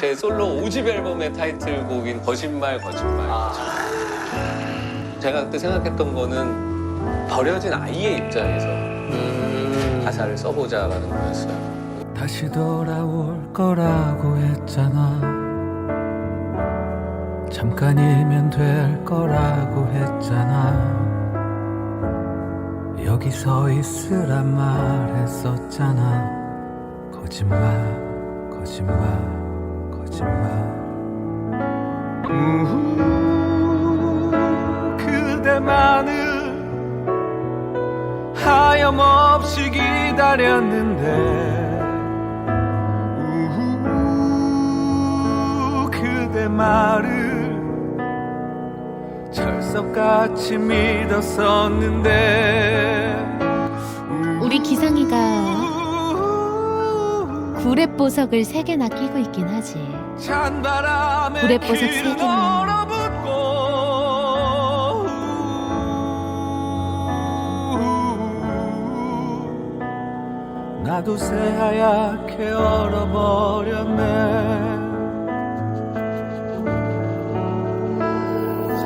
제 솔로 5집 앨범의 타이틀곡인 거짓말 거짓말. 제가 그때 생각했던 거는 버려진 아이의 입장에서 가사를 써보자라는 거였어요. 다시 돌아올 거라고 했잖아. 잠깐이면 될 거라고 했잖아. 여기 서 있으란 말했었잖아. 거짓말 거짓말 거짓말 우후, 그대만을 하염없이 기다렸는데 우후, 그대 말을 철석같이 믿었었는데 우리 기상이가 구렛보석을 세 개나 끼고 있긴 하지. 구렛보석 세. 얼어붙고 나도 새하얗게 얼어버렸네